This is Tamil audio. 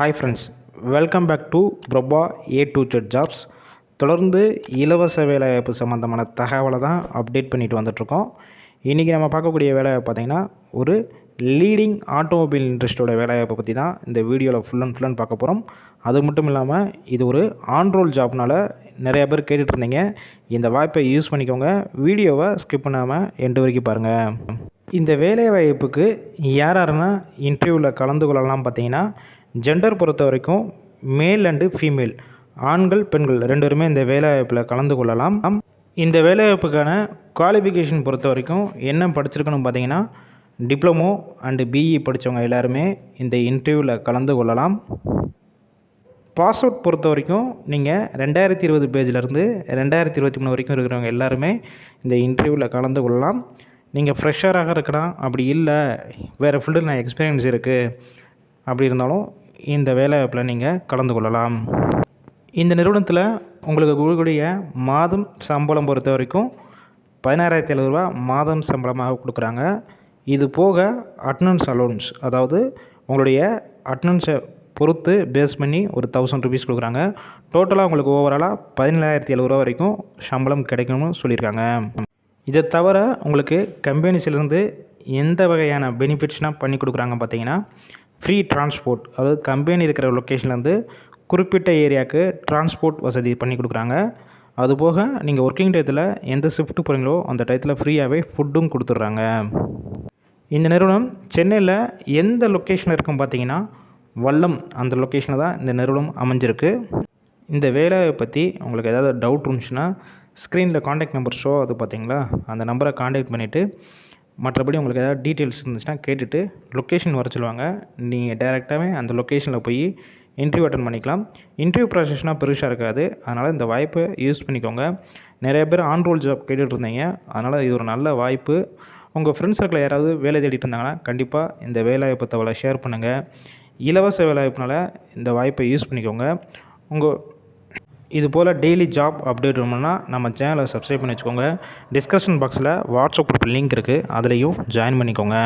Hi friends welcome back to Prabha A to Z jobs தொடர்ந்து இலவச வேலைவாய்ப்பு சம்மந்தமான தகவலை தான் அப்டேட் பண்ணிட்டு வந்துட்ருக்கோம் இன்றைக்கி நம்ம பார்க்கக்கூடிய வேலை பார்த்திங்கன்னா ஒரு லீடிங் ஆட்டோமொபைல் இண்டஸ்ட்ரியோட வேலைவாய்ப்பை பற்றி தான் இந்த வீடியோவில் ஃபுல் அண்ட் ஃபுல் அண்ட் பார்க்க போகிறோம் அது மட்டும் இல்லாமல் இது ஒரு ஆன்ரோல் ஜாப்னால் நிறையா பேர் கேட்டுட்ருந்தீங்க இந்த வாய்ப்பை யூஸ் பண்ணிக்கோங்க. வீடியோவை ஸ்கிப் பண்ணாமல் எண்டு வரைக்கும் பாருங்கள் இந்த வேலைவாய்ப்புக்கு யார் யாருன்னா இன்டர்வியூவில் கலந்து கொள்ளலாம் பார்த்தீங்கன்னா ஜெண்டர் பொறுத்த வரைக்கும் மேல் அண்டு ஃபீமேல் ஆண்கள் பெண்கள் ரெண்டு பேருமே இந்த வேலைவாய்ப்பில் கலந்து கொள்ளலாம். இந்த வேலைவாய்ப்புக்கான குவாலிஃபிகேஷன் பொறுத்த வரைக்கும் என்ன படிச்சிருக்கணும் பார்த்தீங்கன்னா டிப்ளமோ அண்டு பிஇ படித்தவங்க எல்லாருமே இந்த இன்டர்வியூவில் கலந்து கொள்ளலாம். பாஸ் அவுட் பொறுத்த வரைக்கும் நீங்கள் ரெண்டாயிரத்தி இருபது பேஜிலேருந்து ரெண்டாயிரத்தி இருபத்தி மூணு வரைக்கும் இருக்கிறவங்க எல்லாருமே இந்த இன்டர்வியூவில் கலந்து கொள்ளலாம். நீங்கள் ஃப்ரெஷராக இருக்கலாம். அப்படி இல்லை வேறு ஃபீல்டில் நான் எக்ஸ்பீரியன்ஸ் இருக்குது அப்படி இருந்தாலும் இந்த வேலைவாய்ப்பில் நீங்கள் கலந்து கொள்ளலாம். இந்த நிறுவனத்தில் உங்களுக்கு கொடுக்கக்கூடிய மாதம் சம்பளம் பொறுத்த வரைக்கும் பதினாறாயிரத்தி எழுபதுரூவா மாதம் சம்பளமாக கொடுக்குறாங்க. இது போக அட்னன்ஸ் அலோன்ஸ் அதாவது உங்களுடைய அட்னன்ஸை பொறுத்து பேஸ் பண்ணி ஒரு தௌசண்ட் ருபீஸ் கொடுக்குறாங்க. டோட்டலாக உங்களுக்கு ஓவராலாக பதினேழாயிரத்தி எழுபது ரூபா வரைக்கும் சம்பளம் கிடைக்கணும்னு சொல்லியிருக்காங்க. இதை தவிர உங்களுக்கு கம்பெனிஸ்லேருந்து எந்த வகையான பெனிஃபிட்ஸ்னால் பண்ணி கொடுக்குறாங்க பார்த்தீங்கன்னா ஃப்ரீ டிரான்ஸ்போர்ட் அதாவது கம்பெனி இருக்கிற லொக்கேஷன்லேருந்து குறிப்பிட்ட ஏரியாவுக்கு டிரான்ஸ்போர்ட் வசதி பண்ணி கொடுக்குறாங்க. அதுபோக நீங்கள் ஒர்க்கிங் டயத்தில் எந்த ஷிஃப்ட் போகிறீங்களோ அந்த டயத்தில் ஃப்ரீயாகவே ஃபுட்டும் கொடுத்துட்றாங்க. இந்த நிறுவனம் சென்னையில் எந்த லொக்கேஷனில் இருக்கும் பார்த்தீங்கன்னா வல்லம் அந்த லொக்கேஷனில் தான் இந்த நிறுவனம் அமைஞ்சிருக்கு. இந்த வேலையை பற்றி உங்களுக்கு ஏதாவது டவுட் இருந்துச்சுன்னா ஸ்க்ரீனில் காண்டாக்ட் நம்பர் ஷோ அது பார்த்தீங்களா அந்த நம்பரை காண்டாக்ட் பண்ணிவிட்டு மற்றபடி உங்களுக்கு ஏதாவது டீட்டெயில்ஸ் இருந்துச்சுன்னா கேட்டுட்டு லொக்கேஷன் வர சொல்லுவாங்க. நீங்கள் டேரெக்டாகவே அந்த லொக்கேஷனில் போய் இன்டர்வியூ அட்டன் பண்ணிக்கலாம். இன்டர்வியூ ப்ராசஸ்னால் பெருசாக இருக்காது. அதனால் இந்த வாய்ப்பை யூஸ் பண்ணிக்கோங்க. நிறைய பேர் ஆன் ரோல் ஜாப் கேட்டுகிட்டு இருந்தீங்க. அதனால் இது ஒரு நல்ல வாய்ப்பு. உங்கள் ஃப்ரெண்ட்ஸ் சர்க்கிளில் யாராவது வேலை தேடிட்டு இருந்தாங்கன்னா கண்டிப்பாக இந்த வேலைவாய்ப்பு தகவலை ஷேர் பண்ணுங்கள் இலவச வேலைவாய்ப்புனால் இந்த வாய்ப்பை யூஸ் பண்ணிக்கோங்க. உங்கள் இது போல் டெய்லி ஜாப் அப்டேட் வேணும்னா நம்ம சேனலை சப்ஸ்கிரைப் பண்ணி வச்சுக்கோங்க. டிஸ்கஷன் பாக்ஸில் வாட்ஸ்அப் குரூப் லிங்க் இருக்குது அதுலேயும் ஜாயின் பண்ணிக்கோங்க.